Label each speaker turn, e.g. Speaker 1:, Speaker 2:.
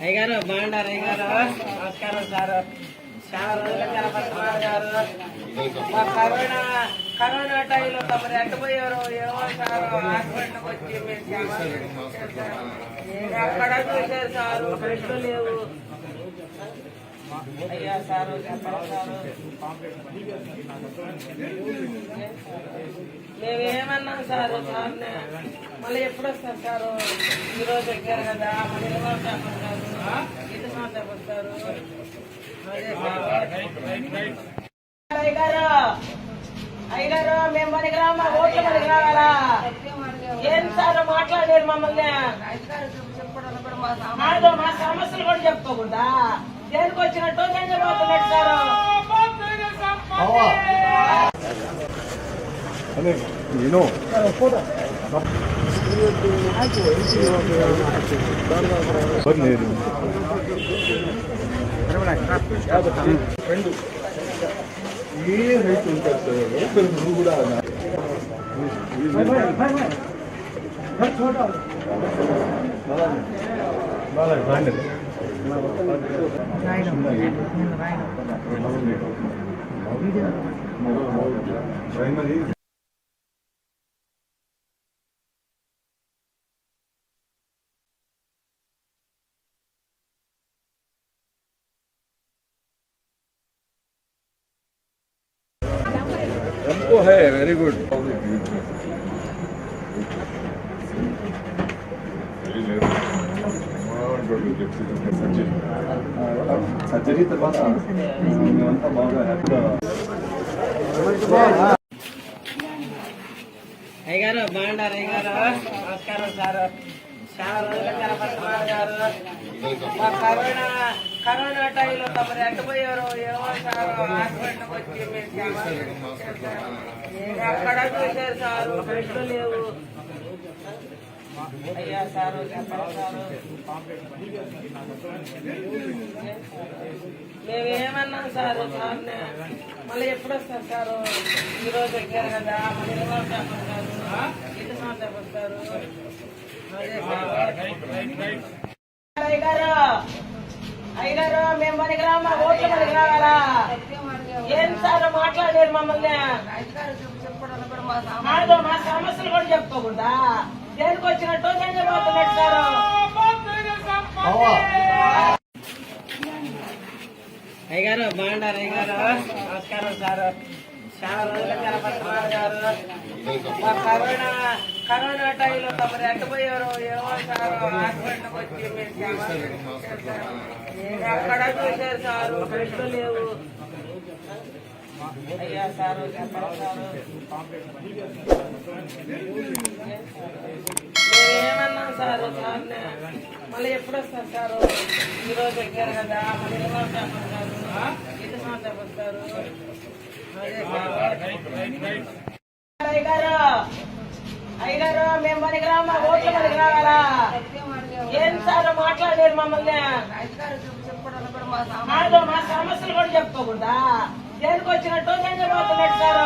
Speaker 1: అయ్యారు బాగుండారు అయ్యారు నమస్కారం సార్. చాలా రోజులు కనపడుతున్నారు గారు. మా కరోనా కరోనా టైంలో తమరు ఎట్టపోయారు ఏమో సార్. హాస్పిటల్కి వచ్చి మీరు ఎక్కడ చూశారు సార్? బెడ్లు లేవు. అయ్యా సారు చెప్పండి సారు. మేమేమన్నాం సారు సార్ మళ్ళీ ఎప్పుడు వస్తారు సారు? ఈరోజు ఎక్కారు కదా మళ్ళీ ఏమో సార్. అయ్యగారు మేము మనకి రా మా ఓట్లు పనికి రావాలా ఏం సార్ మాట్లాడారు మమ్మల్ని కాదు మా సమస్యలు కూడా చెప్పుకోకుండా దేనికి వచ్చినట్టు చంద్రబాబుతున్నట్టు సార్
Speaker 2: నేను ఫ్రెండ్ ఏ హైట్ ఉంటుంది సార్ నువ్వు కూడా ప్రైమరీ very good. సర్జరీ తర్వాత మేమంతా బాగా హ్యాపీగా
Speaker 1: అయ్యారు బాగున్నారు అయ్యారు నమస్కారం సార్ చాలా రోజుల తర్వాత గారు మా కరోనా కరోనా టైంలో తమరు ఎట్టపోయారు ఏమో సార్ హాస్పిటల్కి వచ్చి సార్. ఎక్కడ చూశారు సార్? బెడ్లు లేవు. అయ్యా సారు చెప్పండి సారు. మేమేమన్నాం సార్ సార్ని? మళ్ళీ ఎప్పుడు వస్తారు సార్? ఈ రోజు ఎక్కారు కదా మళ్ళీ ఇరవై వస్తారు ఇది సంవత్సరం వస్తారు అదే సార్. అయ్యగారు మేము పనికి రా మా ఓట్లు పనికి రావాలా ఏం సార్ మాట్లాడలేరు మమ్మల్ని? మాతో మా సమస్యలు కూడా చెప్పుకోకుండా దేనికి వచ్చినట్టు చంద్రబాబుతున్నట్టు సార్? అయ్యగారు బాగుండారు అయ్యగారు? నమస్కారం సార్. చాలా రోజులు కనపడుతున్నారు గారు. మా కరోనా కరోనా టైంలో తమరు ఎట్టపోయారు ఏమో సార్ హాస్పిటల్కి వచ్చి మీరు ఎక్కడ చూశారు సార్? బెడ్లు లేవు. అయ్యా సారు చెప్పండి సారు. సార్ సార్ని? మళ్ళీ ఎప్పుడు వస్తారు సార్? ఈరోజు ఎక్కారు కదా మళ్ళీ ఇరవై వస్తారు ఇది మాట్లాడతారు అదే సార్. అయ్యగారు అయ్యగారు మేము పనికి రా మా ఓట్లు పనికి రావాలా? ఏం సార్ మాట్లాడారు మమ్మల్ని? కాదు మా సమస్యలు కూడా చెప్పుకోకుండా దేనికి వచ్చినట్టు చంద్రబాబుతున్నట్టు సార్